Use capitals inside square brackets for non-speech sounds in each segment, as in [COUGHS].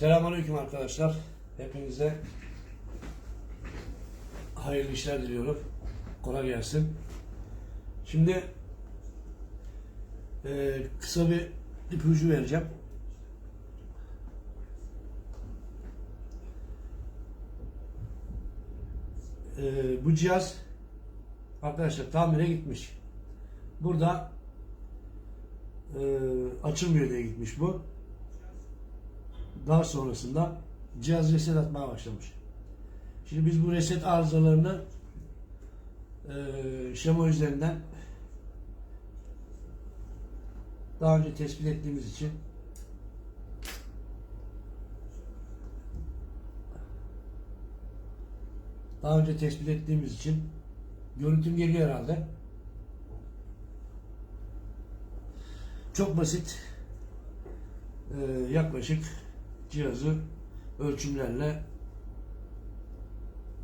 Selamünaleyküm arkadaşlar. Hepinize hayırlı işler diliyorum. Kolay gelsin. Şimdi e, kısa bir ipucu vereceğim. E, bu cihaz arkadaşlar tamire gitmiş. Burada e, açılmıyor diye gitmiş bu. Daha sonrasında cihaz reset atmaya başlamış. Şimdi biz bu reset arızalarını e, şema üzerinden daha önce tespit ettiğimiz için daha önce tespit ettiğimiz için görüntüm geliyor herhalde. Çok basit e, yaklaşık cihazı ölçümlerle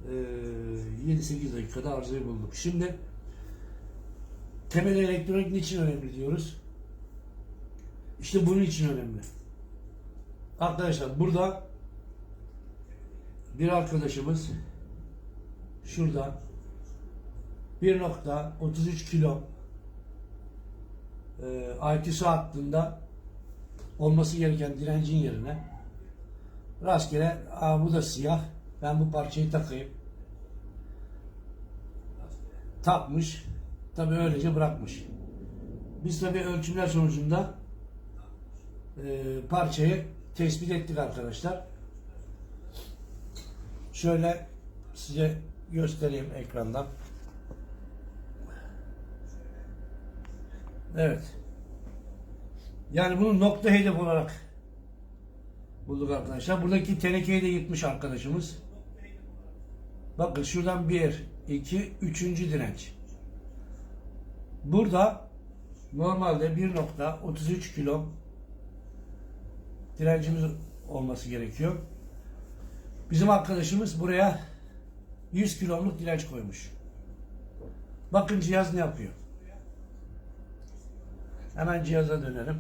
e, 7-8 dakikada arızayı bulduk. Şimdi temel elektronik niçin önemli diyoruz? İşte bunun için önemli. Arkadaşlar burada bir arkadaşımız şurada 1.33 kilo e, IT'si hattında olması gereken direncin yerine rastgele Aa, bu da siyah ben bu parçayı takayım. Takmış tabi öylece bırakmış. Biz tabi ölçümler sonucunda e, parçayı tespit ettik arkadaşlar. Şöyle size göstereyim ekrandan. Evet. Yani bunu nokta hedef olarak bulduk arkadaşlar. Buradaki tenekeyi de yırtmış arkadaşımız. Bakın şuradan bir, iki, üçüncü direnç. Burada normalde 1.33 kilo direncimiz olması gerekiyor. Bizim arkadaşımız buraya 100 kiloluk direnç koymuş. Bakın cihaz ne yapıyor. Hemen cihaza dönelim.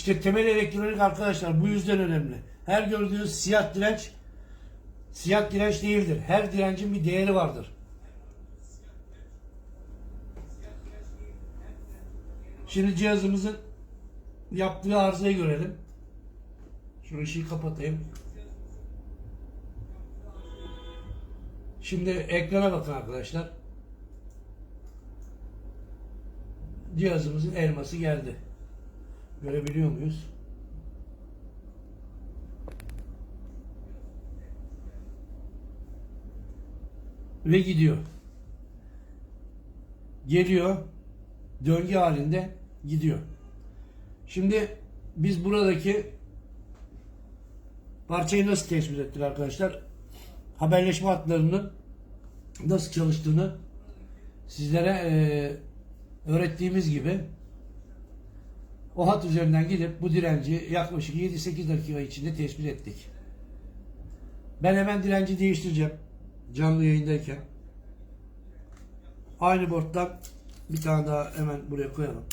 İşte temel elektronik arkadaşlar bu yüzden önemli. Her gördüğünüz siyah direnç siyah direnç değildir. Her direncin bir değeri vardır. Şimdi cihazımızın yaptığı arızayı görelim. Şu ışığı kapatayım. Şimdi ekrana bakın arkadaşlar. Cihazımızın elması geldi. Görebiliyor muyuz? Ve gidiyor. Geliyor. Döngü halinde gidiyor. Şimdi biz buradaki parçayı nasıl tespit ettik arkadaşlar? Haberleşme hatlarının nasıl çalıştığını sizlere e, öğrettiğimiz gibi o hat üzerinden gidip bu direnci yaklaşık 7-8 dakika içinde tespit ettik. Ben hemen direnci değiştireceğim. Canlı yayındayken. Aynı boardtan bir tane daha hemen buraya koyalım.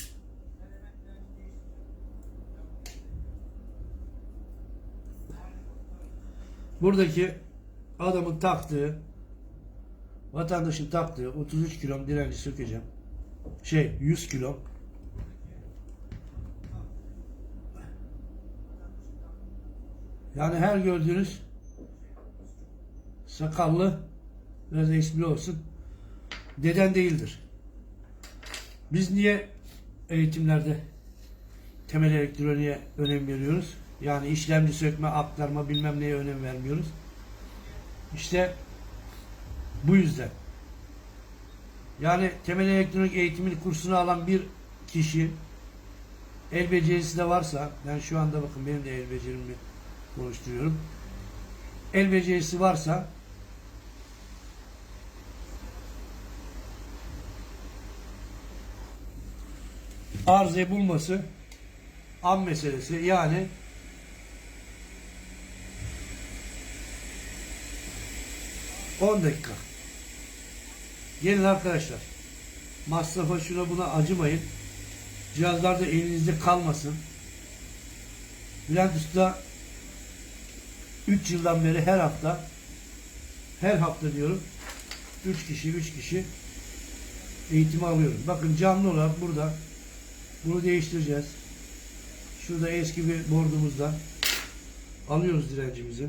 Buradaki adamın taktığı vatandaşın taktığı 33 kilo direnci sökeceğim. Şey 100 kilo. Yani her gördüğünüz sakallı biraz espri olsun deden değildir. Biz niye eğitimlerde temel elektroniğe önem veriyoruz? Yani işlemci sökme, aktarma bilmem neye önem vermiyoruz. İşte bu yüzden. Yani temel elektronik eğitimini kursunu alan bir kişi el becerisi de varsa ben şu anda bakın benim de el becerimi konuşturuyorum. El becerisi varsa arıza bulması an meselesi yani on dakika Gelin arkadaşlar. Masrafa şuna buna acımayın. Cihazlar da elinizde kalmasın. Bülent Usta 3 yıldan beri her hafta her hafta diyorum 3 kişi 3 kişi eğitimi alıyorum. Bakın canlı olarak burada bunu değiştireceğiz. Şurada eski bir bordumuzdan alıyoruz direncimizi.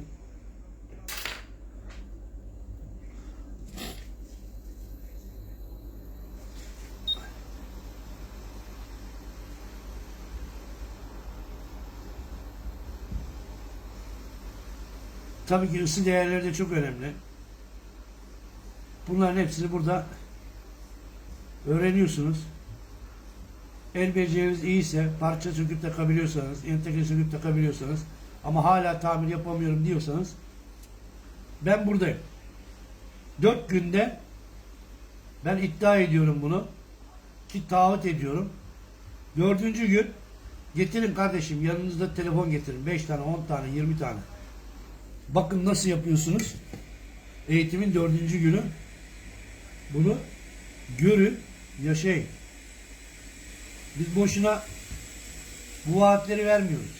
Tabii ki ısı değerleri de çok önemli. Bunların hepsini burada öğreniyorsunuz. El beceriniz iyiyse, parça söküp takabiliyorsanız, entegre söküp takabiliyorsanız ama hala tamir yapamıyorum diyorsanız ben buradayım. Dört günde ben iddia ediyorum bunu ki taahhüt ediyorum. Dördüncü gün getirin kardeşim yanınızda telefon getirin. Beş tane, on tane, yirmi tane. Bakın nasıl yapıyorsunuz. Eğitimin dördüncü günü. Bunu görün, yaşayın. Biz boşuna bu vaatleri vermiyoruz.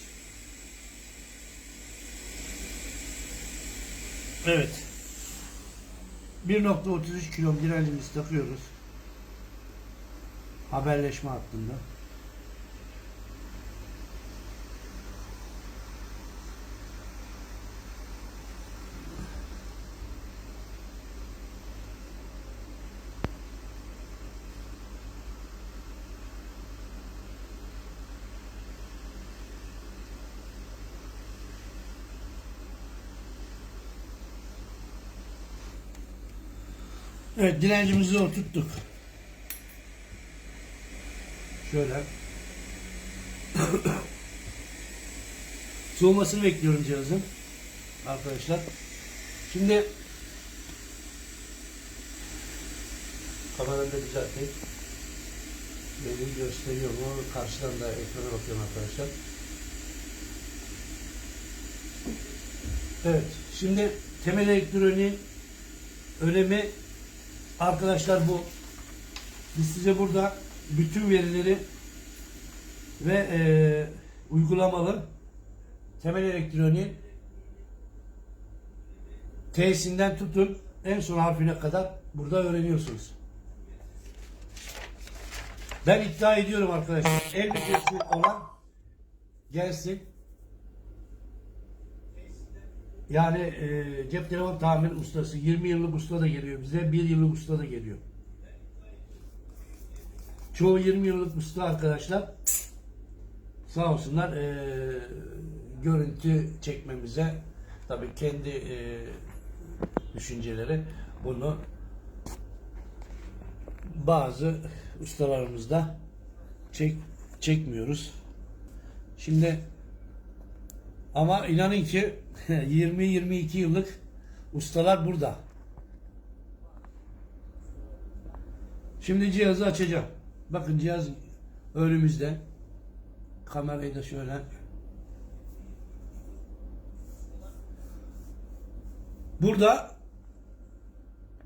Evet. 1.33 kilo direncimizi takıyoruz. Haberleşme hattında. Evet direncimizi oturttuk. Şöyle. [COUGHS] Soğumasını bekliyorum cihazın. Arkadaşlar. Şimdi kameranı da düzelteyim. Beni gösteriyor mu? Karşıdan da ekrana bakıyorum arkadaşlar. Evet. Şimdi temel elektroniğin önemi Arkadaşlar bu biz size burada bütün verileri ve e, uygulamalı temel elektroniğin T'sinden tutun en son harfine kadar burada öğreniyorsunuz. Ben iddia ediyorum arkadaşlar. El becerisi olan gelsin. Yani e, cep telefon tamir ustası 20 yıllık usta da geliyor bize. 1 yıllık usta da geliyor. Çoğu 20 yıllık usta arkadaşlar sağ olsunlar e, görüntü çekmemize tabii kendi e, düşünceleri bunu bazı ustalarımızda çek, çekmiyoruz. Şimdi ama inanın ki [LAUGHS] 20-22 yıllık ustalar burada. Şimdi cihazı açacağım. Bakın cihaz önümüzde. Kamerayı da şöyle. Burada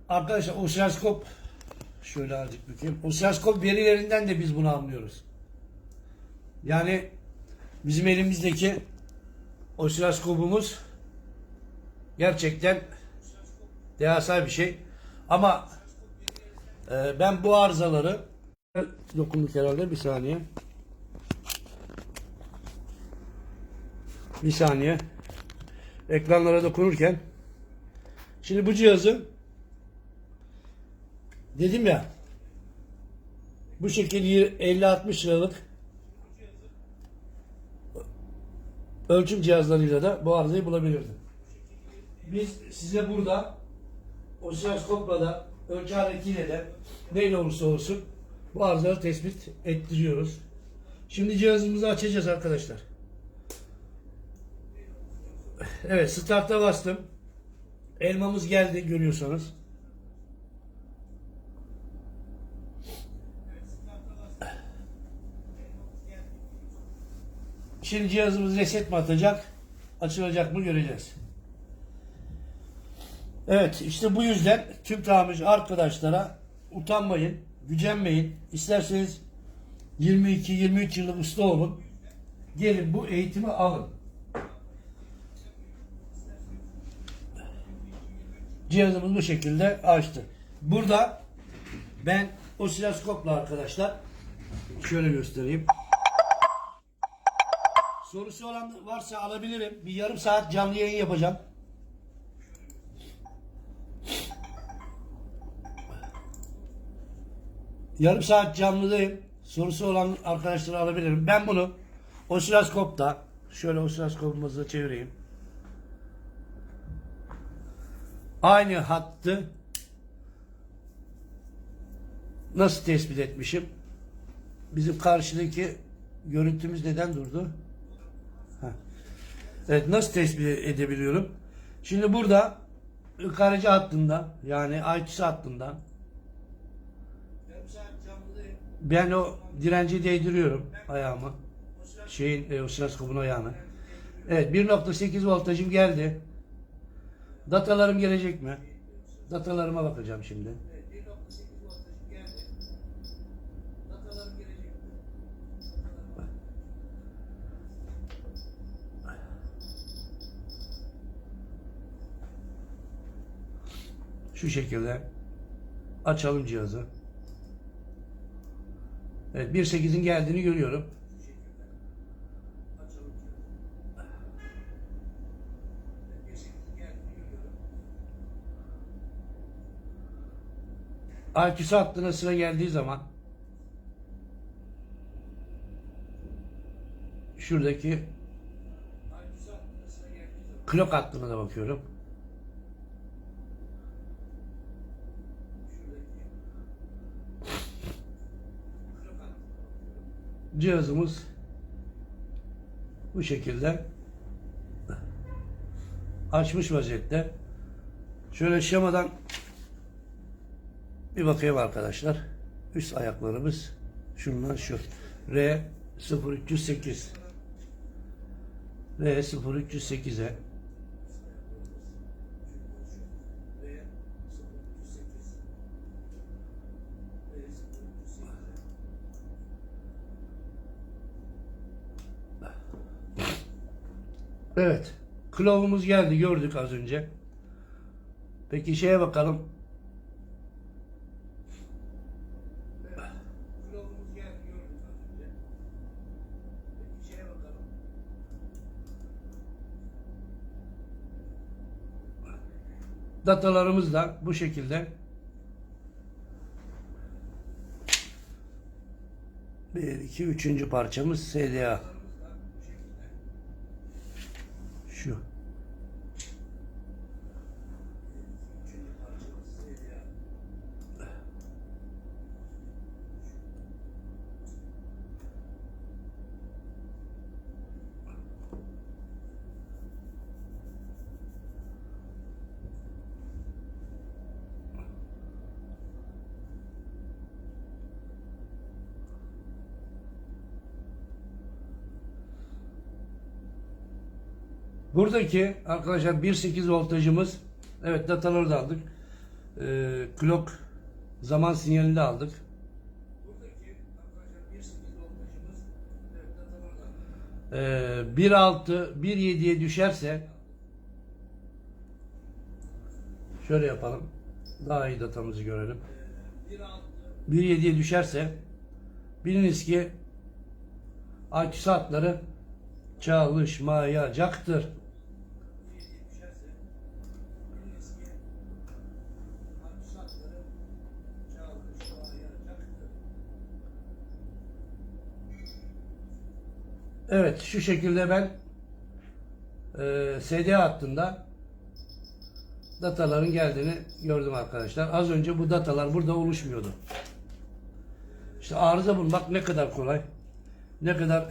arkadaşlar osiloskop şöyle azıcık bakayım. Osiloskop verilerinden de biz bunu anlıyoruz. Yani bizim elimizdeki osiloskopumuz gerçekten devasa bir şey. Ama e, ben bu arızaları dokunduk herhalde bir saniye. Bir saniye. Ekranlara dokunurken şimdi bu cihazı dedim ya bu şekilde 50-60 liralık ölçüm cihazlarıyla da bu arızayı bulabilirdim. Biz size burada osiloskopla da ölçü aletiyle de neyle olursa olsun bu arızaları tespit ettiriyoruz. Şimdi cihazımızı açacağız arkadaşlar. Evet start'a bastım. Elmamız geldi görüyorsanız. Şimdi cihazımız reset mi atacak? Açılacak mı göreceğiz. Evet işte bu yüzden tüm tamirci arkadaşlara utanmayın, gücenmeyin. İsterseniz 22-23 yıllık usta olun. Gelin bu eğitimi alın. Cihazımız bu şekilde açtı. Burada ben osiloskopla arkadaşlar şöyle göstereyim. Sorusu olan varsa alabilirim. Bir yarım saat canlı yayın yapacağım. Yarım saat canlıdayım. Sorusu olan arkadaşları alabilirim. Ben bunu osiloskopta şöyle osiloskopumuzu çevireyim. Aynı hattı nasıl tespit etmişim? Bizim karşıdaki görüntümüz neden durdu? Evet nasıl tespit edebiliyorum? Şimdi burada yukarıcı hattında yani ayçısı hattından ben o direnci değdiriyorum ayağıma. Şeyin e, osiloskopun ayağına. Evet 1.8 voltajım geldi. Datalarım gelecek mi? Datalarıma bakacağım şimdi. Şu şekilde açalım cihazı. Evet 1.8'in geldiğini görüyorum. Aküsü hattına sıra geldiği zaman şuradaki klok hattına da bakıyorum. Cihazımız bu şekilde açmış vaziyette. Şöyle şemadan bir bakayım arkadaşlar. Üst ayaklarımız şunlar şu. R 0308 R 0308'e Evet. Kılavumuz geldi gördük az önce. Peki şeye bakalım. Datalarımız da bu şekilde. Bir, iki, üçüncü parçamız SDA. Şu. Buradaki arkadaşlar 1.8 voltajımız evet dataları da aldık. Ee, clock zaman sinyalini de aldık. Buradaki arkadaşlar 1.8 voltajımız evet dataları da aldık. Ee, 1.6 1.7'ye düşerse şöyle yapalım. Daha iyi datamızı görelim. 1.7'ye düşerse biliniz ki akü saatleri çalışmayacaktır. Evet şu şekilde ben e, SD hattında dataların geldiğini gördüm arkadaşlar. Az önce bu datalar burada oluşmuyordu. İşte arıza bulmak ne kadar kolay. Ne kadar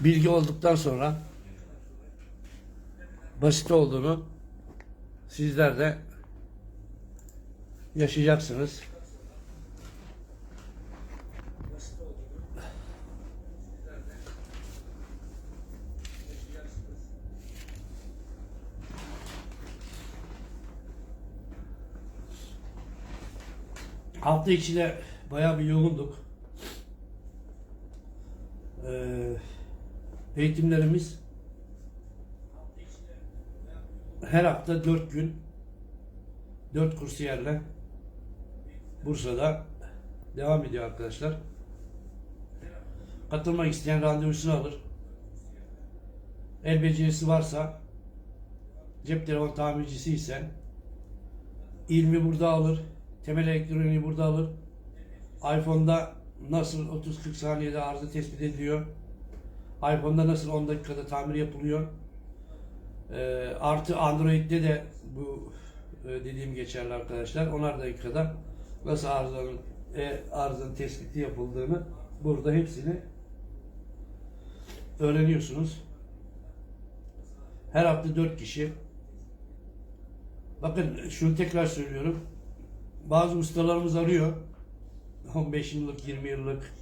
bilgi olduktan sonra basit olduğunu sizler de yaşayacaksınız. Hafta içi de bayağı bir yoğunduk. Ee, eğitimlerimiz her hafta 4 gün 4 kursiyerle Bursa'da devam ediyor arkadaşlar. Katılmak isteyen randevusunu alır. El becerisi varsa cep telefon tamircisi ise ilmi burada alır. Temel elektroniği burada alır. iPhone'da nasıl 30-40 saniyede arıza tespit ediliyor. iPhone'da nasıl 10 dakikada tamir yapılıyor. Ee, artı Android'de de bu e, dediğim geçerli arkadaşlar. 10'ar dakikada nasıl arızanın e, arızanın tespiti yapıldığını burada hepsini öğreniyorsunuz. Her hafta 4 kişi. Bakın şunu tekrar söylüyorum. Bazı ustalarımız arıyor. 15 yıllık, 20 yıllık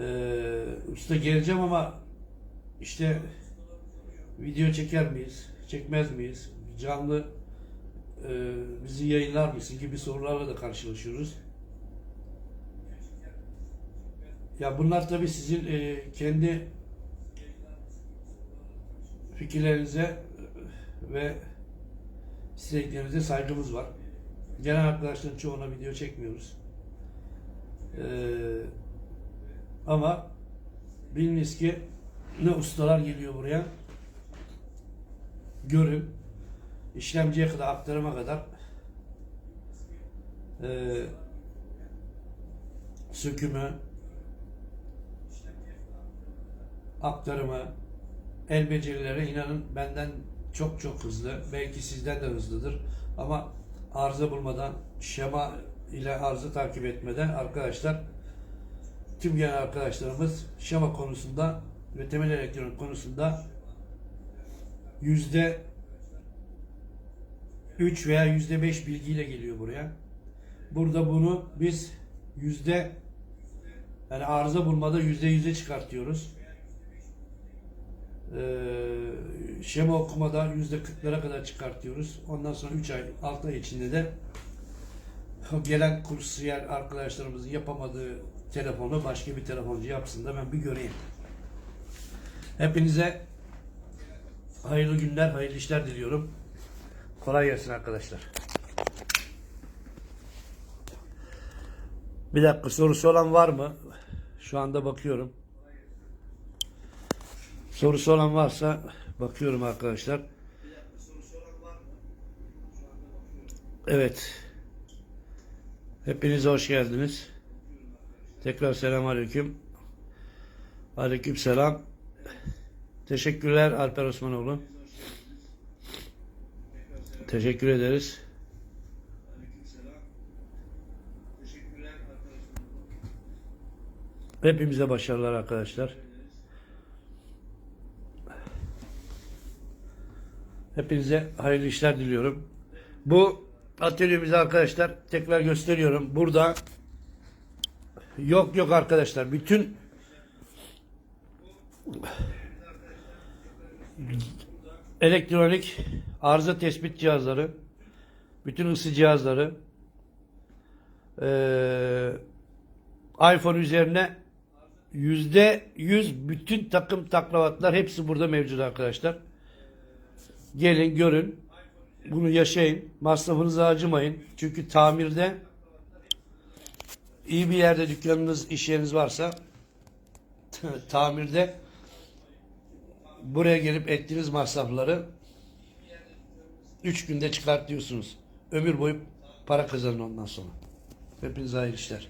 ee, usta geleceğim ama işte video çeker miyiz, çekmez miyiz, canlı e, bizi yayınlar mısın gibi sorularla da karşılaşıyoruz. Ya bunlar tabii sizin e, kendi fikirlerinize ve isteklerinize saygımız var. Gelen arkadaşların çoğuna video çekmiyoruz. Ee, ama biliniz ki ne ustalar geliyor buraya. Görün. işlemciye kadar, aktarıma kadar ee, sökümü, aktarımı, el becerileri inanın benden çok çok hızlı. Belki sizden de hızlıdır. Ama arıza bulmadan, şema ile arıza takip etmeden arkadaşlar tüm genel arkadaşlarımız şema konusunda ve temel elektronik konusunda yüzde 3 veya yüzde 5 bilgiyle geliyor buraya. Burada bunu biz yüzde yani arıza bulmada yüzde yüze çıkartıyoruz. Ee, şema okumada yüzde 40'lara kadar çıkartıyoruz. Ondan sonra 3 ay, 6 ay içinde de [LAUGHS] gelen kursiyer arkadaşlarımızın yapamadığı telefonu başka bir telefoncu yapsın da ben bir göreyim. Hepinize hayırlı günler, hayırlı işler diliyorum. Kolay gelsin arkadaşlar. Bir dakika sorusu olan var mı? Şu anda bakıyorum. Sorusu olan varsa bakıyorum arkadaşlar. Evet. Hepiniz hoş geldiniz. Tekrar selam aleyküm. Aleyküm selam. Teşekkürler Alper Osmanoğlu. Teşekkür ederiz. Hepimize başarılar arkadaşlar. Hepinize hayırlı işler diliyorum. Bu atölyemizi arkadaşlar tekrar gösteriyorum. Burada yok yok arkadaşlar. Bütün elektronik arıza tespit cihazları, bütün ısı cihazları, eee, iPhone üzerine yüzde yüz bütün takım taklavatlar hepsi burada mevcut arkadaşlar. Gelin görün. Bunu yaşayın. Masrafınızı harcamayın. Çünkü tamirde iyi bir yerde dükkanınız, iş yeriniz varsa [LAUGHS] tamirde buraya gelip ettiğiniz masrafları 3 günde çıkartıyorsunuz. Ömür boyu para kazanın ondan sonra. Hepinize hayırlı işler.